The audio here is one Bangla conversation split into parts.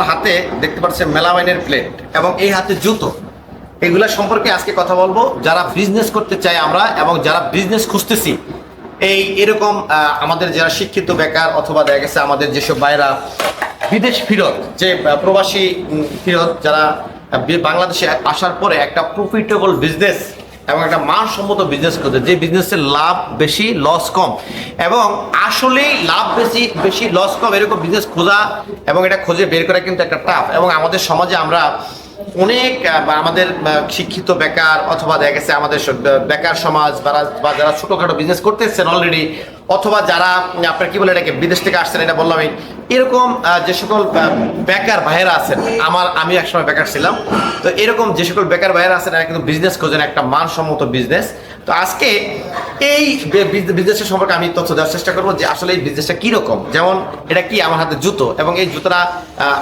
আমার হাতে দেখতে পাচ্ছেন মেলামাইনের প্লেট এবং এই হাতে জুতো। এগুলা সম্পর্কে আজকে কথা বলব। যারা বিজনেস করতে চাই আমরা এবং যারা বিজনেস খুঁজতেছি, এই এরকম আমাদের যারা শিক্ষিত বেকার অথবা দেখা গেছে আমাদের যেসব ভাইরা বিদেশ ফিরত, যে প্রবাসী ফিরত, যারা বাংলাদেশে আসার পরে একটা প্রফিটেবল বিজনেস এবং একটা মানসম্মত বিজনেস করতে, যে বিজনেসের লাভ বেশি লস কম। এবং আসলেই লাভ বেশি বেশি লস কম, এরকম বিজনেস খোঁজা এবং এটা খুঁজে বের করা কিন্তু একটা টাফ এবং আমাদের সমাজে আমরা অনেক আমাদের শিক্ষিত বেকার অথবা দেখা গেছে আমাদের বেকার সমাজ বা যারা ছোটোখাটো বিজনেস করতেছেন অলরেডি অথবা যারা আপনার কি বলে এটাকে, বিদেশ থেকে আসছেন, এটা বললাম এরকম যে সকল বেকার ভাইয়েরা আছেন, আমার, আমি একসময় বেকার ছিলাম, তো এরকম যে সকল বেকার ভাইয়েরা আছেন, এরা কিন্তু বিজনেস খোঁজেন, একটা মানসম্মত বিজনেস তো আজকে এই বিজনেসের সম্পর্কে আমি তথ্য দেওয়ার চেষ্টা করব যে আসলে এই বিজনেসটা কীরকম। যেমন, এটা কি আমার হাতে জুতো? এবং এই জুতোটা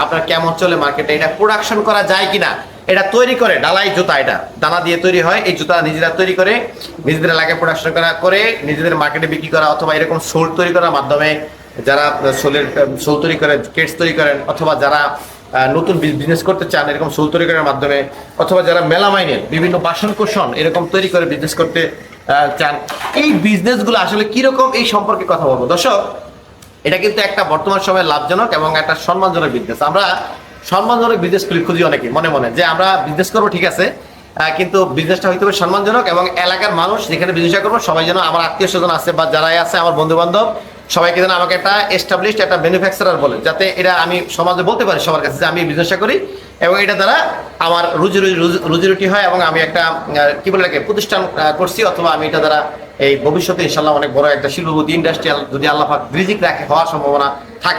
আপনার কেমন চলে মার্কেটে এটা প্রোডাকশন করা যায় কিনা? এটা তৈরি করে ডালাই জুতা এটা। দানা দিয়ে তৈরি হয়, এই জুতা নিজেরা তৈরি করে, নিজেদের এলাকায় প্রোডাকশন করা, করে নিজেদের মার্কেটে বিক্রি করা অথবা এরকম সোল তৈরি করার মাধ্যমে যারা সোলের সোল তৈরি করেন কেটস তৈরি করেন অথবা যারা নতুন বিজনেস করতে চান এরকম সোল তৈরি করার মাধ্যমে অথবা যারা মেলা মেলামাইনের, বিভিন্ন বাসন কোষণ এরকম তৈরি করে বিজনেস করতে চান। এই বিজনেসগুলো আসলে কীরকম, এই সম্পর্কে কথা বলব। দর্শক, এটা কিন্তু একটা বর্তমান সময়ে লাভজনক এবং একটা সম্মানজনক বিজনেস আমরা সম্মানজনক বিজনেস খুঁজি অনেকে মনে মনে যে আমরা বিজনেস করব ঠিক আছে? কিন্তু বিজনেসটা হইতে হবে সম্মানজনক এবং এলাকার মানুষ যেখানে বিজনেসটা করব সবাই যেন আমার আত্মীয় স্বজন আছে বা যারাই আছে আমার বন্ধু বান্ধব সবাইকে যেন আমাকে একটা এস্টাবলিশড একটা ম্যানুফ্যাকচারার বলে যাতে এটা আমি সমাজে বলতে পারি সবার কাছে যে আমি বিজনেসটা করি এবং এটা দ্বারা আমার রুজি রুজি রুটি হয় এবং আমি একটা কি বলে এটাকে, প্রতিষ্ঠান করছি অথবা আমি এটা দ্বারা এই ভবিষ্যতে ইনশাল্লাহ অনেক বড় একটা শিল্পপতি ইন্ডাস্ট্রিয়াল যদি আল্লাহ রিজিক রাখে হওয়ার সম্ভাবনা থাকে।